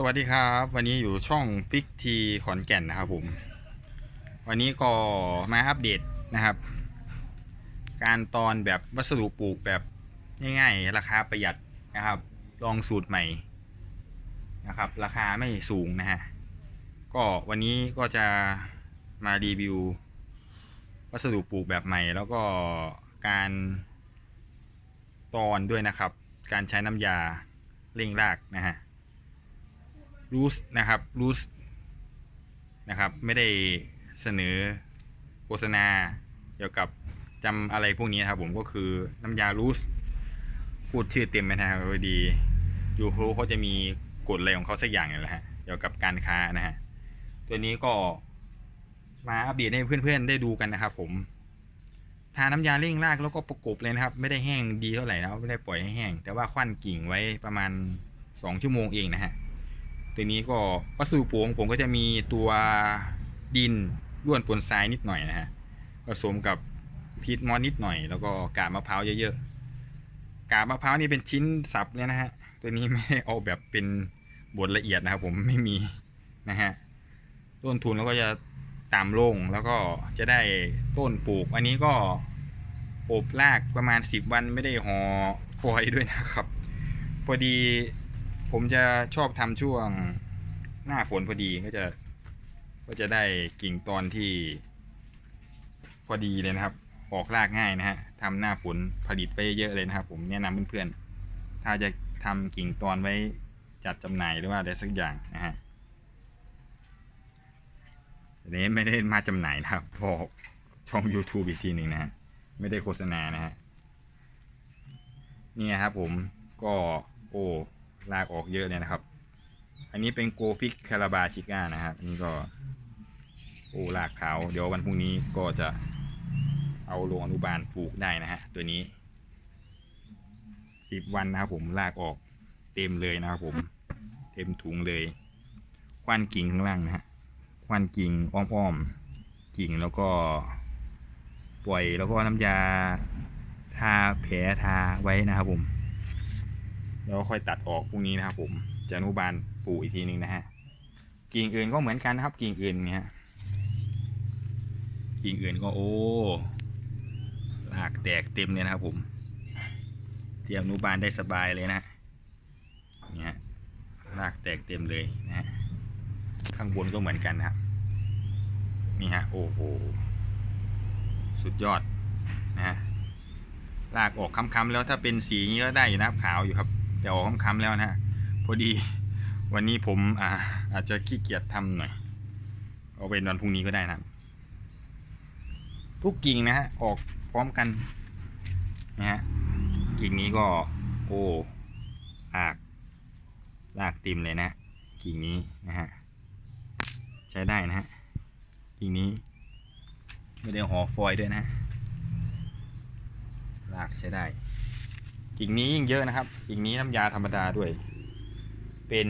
สวัสดีครับ วันนี้อยู่ช่องฟิกทีขอนแก่นนะครับผม วันนี้ก็มาอัปเดตนะครับ การตอนแบบวัสดุปลูกแบบง่ายๆ ราคาประหยัดนะครับ ลองสูตรใหม่นะครับ ราคาไม่สูงนะฮะก็วันนี้ก็จะมารีวิว วัสดุปลูกแบบใหม่ แล้วก็การตอนด้วยนะครับ การใช้น้ำยาเร่งรากนะฮะ รูสนะครับรูสนะครับ ไม่ได้เสนอโฆษณาเกี่ยวกับจำอะไรพวกนี้นะครับผมก็คือน้ำยารูสพูดชื่อเต็มไหมนะครับพอดี ยูทูบเขาจะมีกฎอะไรของเขาสักอย่างนี่แหละฮะเกี่ยวกับการค้านะฮะตัวนี้ก็มาอัปเดตให้เพื่อนๆได้ดูกันนะครับผมทาน้ำยาเร่งรากแล้วก็ประกบเลยนะครับ ไม่ได้แห้งดีเท่าไหร่นะไม่ได้ปล่อยให้แห้ง แต่ว่าควันกิ่งไว้ประมาณ 2 ชั่วโมงเองนะฮะ ตัวนี้ก็วัสดุปลูกของผมก็จะมีตัวดินร่วนปนทรายนิดหน่อยนะฮะผสมกับพีทมอสนิดหน่อย แล้วก็กาบมะพร้าวเยอะๆกาบมะพร้าวนี่เป็นชิ้นสับเลยนะฮะตัวนี้ไม่ได้เอาแบบเป็นบดละเอียดนะครับผมไม่มีนะฮะต้นทุนแล้วก็จะต่ำลงแล้วก็จะได้ต้นปลูก อันนี้ก็อบรากประมาณ 10 วันไม่ได้ห่อฟอยด้วยนะครับ พอดี ผมจะชอบทำช่วงหน้าฝนพอดีก็จะ ก็จะได้กิ่งตอนที่ พอดีเลยนะครับ ออกรากง่ายนะฮะทำหน้าฝนผลิตไปเยอะเลยนะครับ ผมแนะนำเพื่อนๆถ้าจะทำกิ่งตอนไว้จัดจำหน่ายหรือว่าอะไรสักอย่างนะฮะอันนี้ไม่ได้มาจำหน่ายนะครับบอกช่อง YouTube อีกทีหนึ่งนะฮะไม่ได้โฆษณานะฮะนี่ครับผมก็โอ้ ลากออกเยอะเลยนะครับ อันนี้เป็นโกฟิกคาราบาชิก้านะครับ อันนี้ก็โอ้ลากขาวเดี๋ยววันพรุ่งนี้ก็จะเอาลงอนุบาลปลูกได้นะฮะตัวนี้สิบวันนะครับผมลากออกเต็มเลยนะครับผม เต็มถุงเลยควันกิ่งข้างล่างนะฮะควันกิ่งอ้อมๆกิ่งแล้วก็ปล่อยแล้วก็น้ำยาทาแผลทาไว้นะครับผม แล้วค่อยตัดออกพรุ่งนี้นะครับ ผมจะอนุบาลปลูกอีกทีหนึ่งนะฮะกิ่งอื่นก็เหมือนกันนะครับ กิ่งอื่นเนี้ยกิ่งอื่นก็โอ้ลากแตกเต็มเลยนะครับ ผมเตรียมอนุบาลได้สบายเลยนะเนี่ยลากแตกเต็มเลยนะฮะข้างบนก็เหมือนกันนะครับนี่ฮะโอ้โหสุดยอดนะฮะลากออกค้ำๆแล้วถ้าเป็นสีนี้ก็ได้อยู่นะครับขาวอยู่ครับ จะออกค้ำๆแล้วนะฮะพอดีวันนี้ผมอาอาจจะขี้เกียจทำหน่อย เอาเป็นวันพรุ่งนี้ก็ได้นะ ทุกกิ่งนะฮะออกพร้อมกันนะฮะกิ่งนี้ก็โอ้ลากลากติมเลยนะกิ่งนี้นะฮะใช้ได้นะฮะกิ่งนี้ไม่ได้ห่อฟอยด้วยนะลากใช้ได้ กิ่งนี้ยิ่งเยอะนะครับกิ่งนี้น้ำยาธรรมดาด้วย เป็น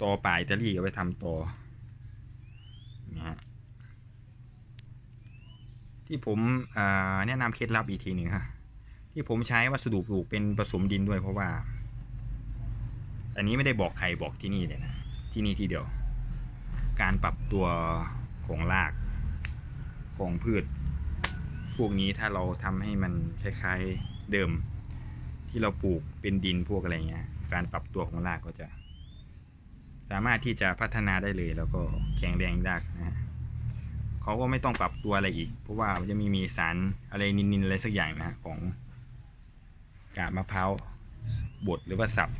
ตอป่าอิตาลีเอาไปทำตอนะฮะที่ผมแนะนำเคล็ดลับอีกทีหนึ่งฮะที่ผมใช้วัสดุปลูกเป็นผสมดินด้วยเพราะว่า อันนี้ไม่ได้บอกใครบอกที่นี่เลยนะที่นี่ที่เดียว การปรับตัวของรากของพืช พวกนี้ถ้าเราทำให้มันคล้ายๆเดิม ที่เราปลูกเป็นดินพวกอะไรเงี้ย การปรับตัวของรากก็จะ สามารถที่จะพัฒนาได้เลย แล้วก็แข็งแรงรากนะฮะเขาก็ไม่ต้องปรับตัวอะไรอีก เพราะว่ามันจะมีมีสารอะไรนินๆอะไรสักอย่างนะของกาบมะพร้าวบดหรือว่าสับ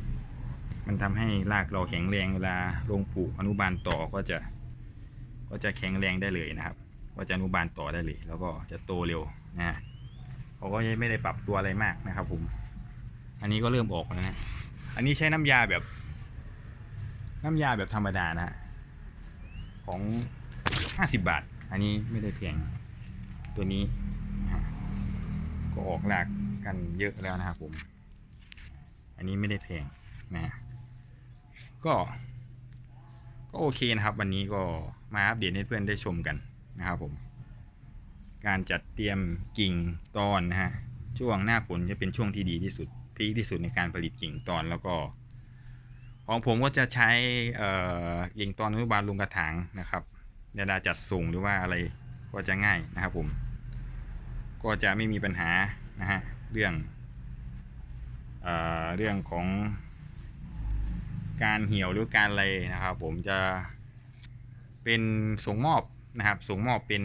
มันทำให้รากเราแข็งแรงเวลาลงปลูกอนุบาลต่อก็จะ ก็จะแข็งแรงได้เลยนะครับ ก็จะอนุบาลต่อได้เลย แล้วก็จะโตเร็วนะฮะเขาก็ยังไม่ได้ปรับตัวอะไรมากนะครับผม อันนี้ก็เริ่มออกแล้วนะ อันนี้ใช้น้ำยาแบบ น้ำยาแบบธรรมดานะฮะของห้าสิบบาท อันนี้ไม่ได้แพงตัวนี้ ก็ออกหลากกันเยอะแล้วนะครับผม อันนี้ไม่ได้แพงนะฮะก็ ก็โอเคนะครับ วันนี้ก็มาอัปเดตให้เพื่อนได้ชมกันนะครับผม การจัดเตรียมกิ่งตอนนะฮะช่วงหน้าฝนจะเป็นช่วงที่ดีที่สุด พีคที่สุดในการผลิตกิ่งตอนแล้วก็ ของผมก็จะใช้เอ่งตอนอนุบาลลุงกระถางนะครับเวลาจัดส่งหรือว่าอะไรก็จะง่ายนะครับผม ก็จะไม่มีปัญหานะฮะเรื่องเออเรื่องของการเหี่ยวหรือการอะไรนะครับ ผมจะเป็นส่งมอบนะครับ ส่งมอบเป็น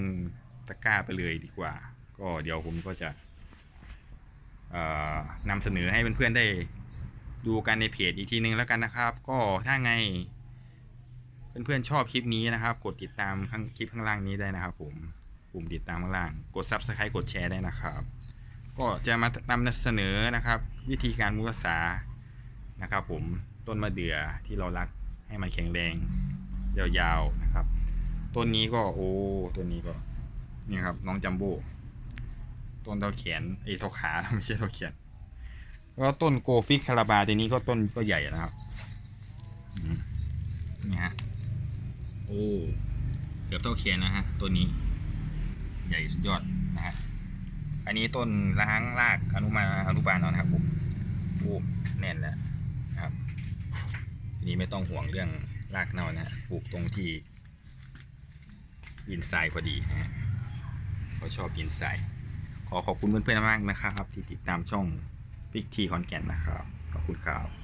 ตะกร้าไปเลยดีกว่า ก็เดี๋ยวผมก็จะ นำเสนอให้เพื่อนๆได้ดูกันในเพจอีกทีนึงแล้วกันนะครับ ก็ถ้าไง เพื่อนๆชอบคลิปนี้นะครับ กดติดตามข้างคลิปข้างล่างนี้ได้นะครับ ผมปุ่มติดตามข้างล่าง กด subscribe กดแชร์ได้นะครับ ก็จะมานำเสนอนะครับ วิธีการมุกษานะครับ ผมต้นมะเดื่อที่เรารักให้มันแข็งแรงยาวๆนะครับ ต้นนี้ก็โอ้ต้นนี้ก็นี่ครับน้องจัมโบ้ ต้นเท่าแขนไอ้เท่าขาไม่ใช่เท่าแขนแล้วต้นโกฟิกคาราบาตัวนี้ก็ต้นก็ใหญ่นะครับนี่ฮะโอ้เกือบเท่าเคียนนะฮะต้นนี้ ใหญ่สุดยอดนะฮะอันนี้ต้นล้างรากอนุมาอนุบาลแล้วนะครับผมโอ้แน่นแล้วนะครับทีนี้ไม่ต้องห่วงเรื่องรากเน่านะฮะปลูกตรงที่ดินทรายพอดีนะฮะเขาชอบดินทราย ขอขอบคุณเพื่อนๆมากนะครับ ที่ติดตามช่องพิกทีคอนแก่นนะครับ ขอบคุณครับ